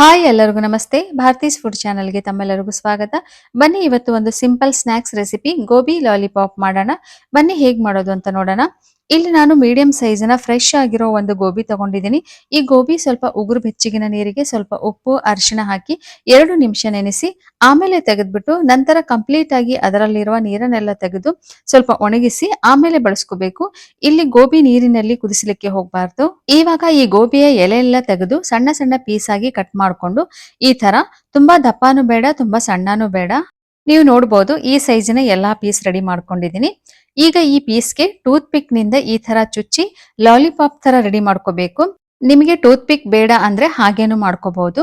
Hi ಎಲ್ಲರಿಗೂ ನಮಸ್ತೆ. ಭಾರತೀಸ್ food ಚಾನಲ್ಗೆ ತಮ್ಮೆಲ್ಲರಿಗೂ ಸ್ವಾಗತ. ಬನ್ನಿ ಇವತ್ತು ಒಂದು simple snacks recipe gobi lollipop ಮಾಡೋಣ. ಬನ್ನಿ ಹೇಗೆ ಮಾಡೋದು ಅಂತ ನೋಡೋಣ. ಇಲ್ಲಿ ನಾನು ಮೀಡಿಯಂ ಸೈಜ್ನ ಫ್ರೆಶ್ ಆಗಿರೋ ಒಂದು ಗೋಬಿ ತಗೊಂಡಿದ್ದೀನಿ. ಈ ಗೋಬಿ ಸ್ವಲ್ಪ ಉಗುರು ಬೆಚ್ಚಗಿನ ನೀರಿಗೆ ಸ್ವಲ್ಪ ಉಪ್ಪು, ಅರಿಶಿಣ ಹಾಕಿ ಎರಡು ನಿಮಿಷ ನೆನೆಸಿ ಆಮೇಲೆ ತೆಗೆದ್ಬಿಟ್ಟು ನಂತರ ಕಂಪ್ಲೀಟ್ ಆಗಿ ಅದರಲ್ಲಿರುವ ನೀರನ್ನೆಲ್ಲ ತೆಗೆದು ಸ್ವಲ್ಪ ಒಣಗಿಸಿ ಆಮೇಲೆ ಬಳಸ್ಕೋಬೇಕು. ಇಲ್ಲಿ ಗೋಬಿ ನೀರಿನಲ್ಲಿ ಕುದಿಸಲಿಕ್ಕೆ ಹೋಗಬಾರ್ದು. ಇವಾಗ ಈ ಗೋಬಿಯ ಎಲೆ ಎಲ್ಲ ತೆಗೆದು ಸಣ್ಣ ಸಣ್ಣ ಪೀಸ್ ಆಗಿ ಕಟ್ ಮಾಡ್ಕೊಂಡು ಈ ತರ ತುಂಬಾ ದಪ್ಪನೂ ಬೇಡ, ತುಂಬಾ ಸಣ್ಣನೂ ಬೇಡ. ನೀವು ನೋಡ್ಬೋದು ಈ ಸೈಜಿನ ಎಲ್ಲಾ ಪೀಸ್ ರೆಡಿ ಮಾಡ್ಕೊಂಡಿದ್ದೀನಿ. ಈಗ ಈ ಪೀಸ್ಗೆ ಟೂತ್ ಪಿಕ್ನಿಂದ ಈ ತರ ಚುಚ್ಚಿ ಲಾಲಿಪಾಪ್ ತರ ರೆಡಿ ಮಾಡ್ಕೋಬೇಕು. ನಿಮಗೆ ಟೂತ್ ಪಿಕ್ ಬೇಡ ಅಂದ್ರೆ ಹಾಗೇನು ಮಾಡ್ಕೋಬಹುದು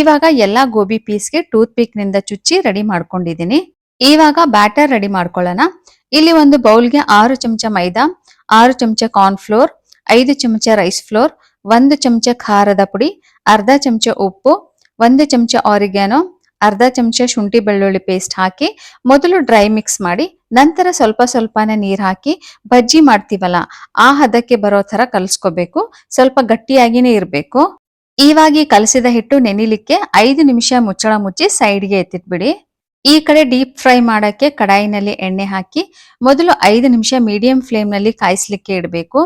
ಇವಾಗ ಎಲ್ಲಾ ಗೋಬಿ ಪೀಸ್ಗೆ ಟೂತ್ ಪಿಕ್ನಿಂದ ಚುಚ್ಚಿ ರೆಡಿ ಮಾಡ್ಕೊಂಡಿದ್ದೀನಿ. ಇವಾಗ ಬ್ಯಾಟರ್ ರೆಡಿ ಮಾಡ್ಕೊಳ್ಳೋಣ. ಇಲ್ಲಿ ಒಂದು ಬೌಲ್ಗೆ ಆರು ಚಮಚ ಮೈದಾ, ಆರು ಚಮಚ ಕಾರ್ನ್ ಫ್ಲೋರ್ ಐದು ಚಮಚ ರೈಸ್ ಫ್ಲೋರ್ ಒಂದು ಚಮಚ ಖಾರದ ಪುಡಿ, ಅರ್ಧ ಚಮಚ ಉಪ್ಪು, ಒಂದು ಚಮಚ ಆರಿಗ್ಯಾನೋ ಅರ್ಧ ಚಮಚ ಶುಂಠಿ ಬೆಳ್ಳುಳ್ಳಿ ಪೇಸ್ಟ್ ಹಾಕಿ ಮೊದಲು ಡ್ರೈ ಮಿಕ್ಸ್ ಮಾಡಿ, ನಂತರ ಸ್ವಲ್ಪ ಸ್ವಲ್ಪನೇ ನೀರು ಹಾಕಿ ಬಜ್ಜಿ ಮಾಡ್ತೀವಲ್ಲ, ಆ ಹದಕ್ಕೆ ಬರೋ ಥರ ಕಲಸ್ಕೋಬೇಕು. ಸ್ವಲ್ಪ ಗಟ್ಟಿಯಾಗಿನೇ ಇರಬೇಕು. ಈವಾಗಿ ಕಲಸಿದ ಹಿಟ್ಟು ನೆನಿಲಿಕ್ಕೆ ಐದು ನಿಮಿಷ ಮುಚ್ಚಳ ಮುಚ್ಚಿ ಸೈಡ್ಗೆ ಎತ್ತಿಟ್ಬಿಡಿ. ಈ ಕಡೆ ಡೀಪ್ ಫ್ರೈ ಮಾಡಕ್ಕೆ ಕಡಾಯಿನಲ್ಲಿ ಎಣ್ಣೆ ಹಾಕಿ ಮೊದಲು ಐದು ನಿಮಿಷ ಮೀಡಿಯಂ ಫ್ಲೇಮ್ನಲ್ಲಿ ಕಾಯಿಸ್ಲಿಕ್ಕೆ ಇಡಬೇಕು.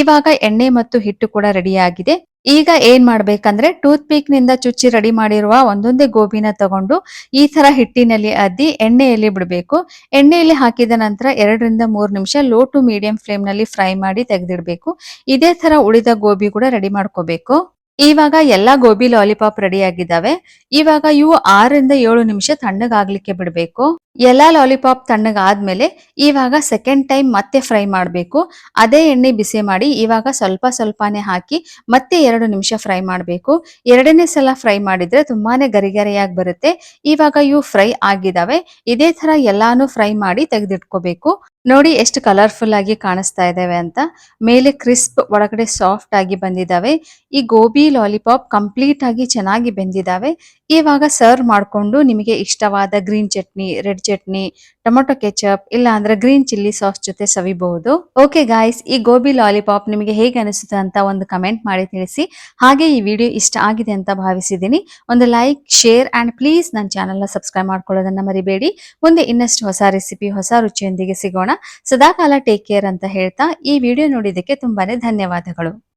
ಇವಾಗ ಎಣ್ಣೆ ಮತ್ತು ಹಿಟ್ಟು ಕೂಡ ರೆಡಿ ಆಗಿದೆ. ಈಗ ಏನ್ ಮಾಡ್ಬೇಕಂದ್ರೆ ಟೂತ್ ಪೀಕ್ನಿಂದ ಚುಚ್ಚಿ ರೆಡಿ ಮಾಡಿರುವ ಒಂದೊಂದೇ ಗೋಬಿನ ತಗೊಂಡು ಈ ತರ ಹಿಟ್ಟಿನಲ್ಲಿ ಅದ್ದಿ ಎಣ್ಣೆಯಲ್ಲಿ ಬಿಡಬೇಕು. ಎಣ್ಣೆಯಲ್ಲಿ ಹಾಕಿದ ನಂತರ ಎರಡರಿಂದ ಮೂರು ನಿಮಿಷ ಲೋ ಟು ಮೀಡಿಯಂ ಫ್ಲೇಮ್ನಲ್ಲಿ ಫ್ರೈ ಮಾಡಿ ತೆಗೆದಿಡಬೇಕು. ಇದೇ ತರ ಉಳಿದ ಗೋಬಿ ಕೂಡ ರೆಡಿ ಮಾಡ್ಕೋಬೇಕು. ಇವಾಗ ಎಲ್ಲಾ ಗೋಬಿ ಲಾಲಿಪಾಪ್ ರೆಡಿ ಆಗಿದ್ದಾವೆ. ಇವಾಗ ಇವು ಆರರಿಂದ ಏಳು ನಿಮಿಷ ತಣ್ಣಗಾಗ್ಲಿಕ್ಕೆ ಬಿಡಬೇಕು. ಎಲ್ಲಾ ಲಾಲಿಪಾಪ್ ತಣ್ಣಗಾದ್ಮೇಲೆ ಇವಾಗ ಸೆಕೆಂಡ್ ಟೈಮ್ ಮತ್ತೆ ಫ್ರೈ ಮಾಡಬೇಕು. ಅದೇ ಎಣ್ಣೆ ಬಿಸಿ ಮಾಡಿ ಇವಾಗ ಸ್ವಲ್ಪ ಸ್ವಲ್ಪನೇ ಹಾಕಿ ಮತ್ತೆ ಎರಡು ನಿಮಿಷ ಫ್ರೈ ಮಾಡಬೇಕು. ಎರಡನೇ ಸಲ ಫ್ರೈ ಮಾಡಿದ್ರೆ ತುಂಬಾನೇ ಗರಿಗರಿಯಾಗಿ ಬರುತ್ತೆ. ಇವಾಗ ಇವು ಫ್ರೈ ಆಗಿದಾವೆ ಇದೇ ತರ ಎಲ್ಲಾನು ಫ್ರೈ ಮಾಡಿ ತೆಗೆದಿಟ್ಕೋಬೇಕು. ನೋಡಿ ಎಷ್ಟು ಕಲರ್ಫುಲ್ ಆಗಿ ಕಾಣಿಸ್ತಾ ಇದಾವೆ ಅಂತ. ಮೇಲೆ ಕ್ರಿಸ್ಪ್ ಒಳಗಡೆ ಸಾಫ್ಟ್ ಆಗಿ ಬಂದಿದಾವೆ. ಈ ಗೋಬಿ ಲಾಲಿಪಾಪ್ ಕಂಪ್ಲೀಟ್ ಆಗಿ ಚೆನ್ನಾಗಿ ಬೆಂದಿದಾವೆ. ಇವಾಗ ಸರ್ವ್ ಮಾಡ್ಕೊಂಡು ನಿಮಗೆ ಇಷ್ಟವಾದ green chutney red chutney, tomato ketchup ಇಲ್ಲ ಅಂದ್ರೆ ಗ್ರೀನ್ ಚಿಲ್ಲಿ ಸಾಸ್ ಜೊತೆ ಸವಿಬಹುದು. ಓಕೆ ಗಾಯ್ಸ್ ಈ ಗೋಬಿ ಲಾಲಿಪಾಪ್ ನಿಮಗೆ ಹೇಗೆ ಅನಿಸುತ್ತೆ ಅಂತ ಒಂದು ಕಮೆಂಟ್ ಮಾಡಿ ತಿಳಿಸಿ. ಹಾಗೆ ಈ ವಿಡಿಯೋ ಇಷ್ಟ ಆಗಿದೆ ಅಂತ ಭಾವಿಸಿದ್ದೀನಿ. ಒಂದು ಲೈಕ್ ಶೇರ್ ಅಂಡ್ ಪ್ಲೀಸ್ ನನ್ನ ಚಾನಲ್ನ ಸಬ್ಸ್ಕ್ರೈಬ್ ಮಾಡ್ಕೊಳ್ಳೋದನ್ನ ಮರಿಬೇಡಿ. ಮುಂದೆ ಇನ್ನಷ್ಟು ಹೊಸ ರೆಸಿಪಿ ಹೊಸ ರುಚಿಯೊಂದಿಗೆ ಸಿಗೋಣ. ಸದಾಕಾಲ ಟೇಕ್ ಕೇರ್ ಅಂತ ಹೇಳ್ತಾ ಈ ವಿಡಿಯೋ ನೋಡಿದ್ದಕ್ಕೆ ತುಂಬಾನೇ ಧನ್ಯವಾದಗಳು.